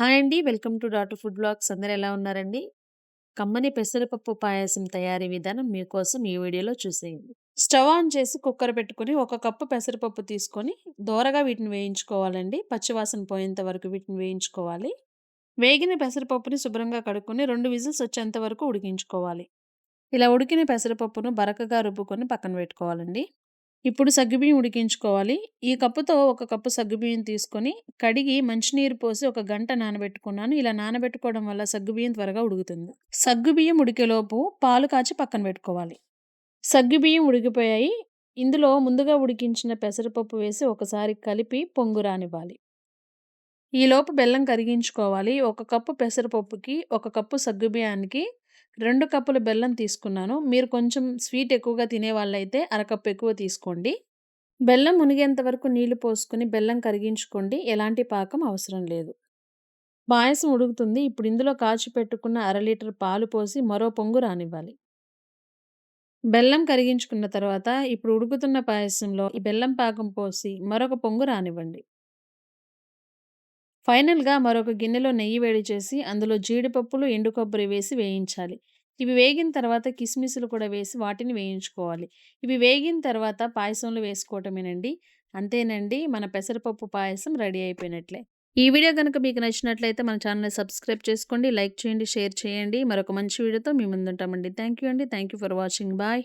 Hi అండి. Welcome to daughter food blogs. అందరూ ఎలా ఉన్నారండి? కమ్మని పెసరపప్పు పాయసం తయారీ విధానం మీకోసం ఈ వీడియోలో చూసేయండి. స్టవ్ ఆన్ చేసి కుక్కర్ పెట్టుకొని ఒక కప్పు పెసరపప్పు తీసుకొని దోరగా వీటిని వేయించుకోవాలండి. పచ్చివాసన పోయేంత వరకు వీటిని వేయించుకోవాలి. వేగిన పెసరపప్పుని శుభ్రంగా కడుక్కొని రెండు విజిల్స్ వచ్చేంత వరకు ఉడికించుకోవాలి. ఇలా ఉడికిన పెసరపప్పును బరకగా రుబ్బుకొని పక్కన పెట్టుకోవాలండి. ఇప్పుడు సగ్గుబియ్యం ఉడికించుకోవాలి. ఈ కప్పుతో ఒక కప్పు సగ్గుబియ్యం తీసుకొని కడిగి మంచినీరు పోసి ఒక గంట నానబెట్టుకున్నాను. ఇలా నానబెట్టుకోవడం వల్ల సగ్గుబియ్యం త్వరగా ఉడుకుతుంది. సగ్గుబియ్యం ఉడికేలోపు పాలు కాచి పక్కన పెట్టుకోవాలి. సగ్గుబియ్యం ఉడికిపోయాయి. ఇందులో ముందుగా ఉడికించిన పెసరపప్పు వేసి ఒకసారి కలిపి పొంగు రానివ్వాలి. ఈలోపు బెల్లం కరిగించుకోవాలి. ఒక కప్పు పెసరపప్పుకి, ఒక కప్పు సగ్గుబియ్యానికి రెండు కప్పులు బెల్లం తీసుకున్నాను. మీరు కొంచెం స్వీట్ ఎక్కువగా తినేవాళ్ళైతే అరకప్పు ఎక్కువ తీసుకోండి. బెల్లం మునిగేంత వరకు నీళ్ళు పోసుకుని బెల్లం కరిగించుకోండి. ఎలాంటి పాకం అవసరం లేదు. పాయసం ఉడుకుతుంది. ఇప్పుడు ఇందులో కాచి పెట్టుకున్న అర లీటర్ పాలు పోసి మరో పొంగు రానివ్వాలి. బెల్లం కరిగించుకున్న తర్వాత ఇప్పుడు ఉడుకుతున్న పాయసంలో ఈ బెల్లం పాకం పోసి మరొక పొంగు రానివ్వండి. ఫైనల్‌గా మరొక గిన్నెలో నెయ్యి వేడి చేసి అందులో జీడిపప్పులు, ఎండు కొబ్బరి వేసి వేయించాలి. ఇవి వేగిన తర్వాత కిస్మిస్‌లు కూడా వేసి వాటిని వేయించుకోవాలి. ఇవి వేగిన తర్వాత పాయసంలో వేసుకోవటమేనండి. అంతేనండి మన పెసరపప్పు పాయసం రెడీ అయిపోయినట్లే. ఈ వీడియో గనుక మీకు నచ్చినట్లయితే మన ఛానల్‌ని సబ్స్క్రైబ్ చేసుకోండి. లైక్ చేయండి, షేర్ చేయండి. మరొక మంచి వీడియోతో మీ ముందుంటామండి. థ్యాంక్ యూ అండి. Thank you for watching. Bye.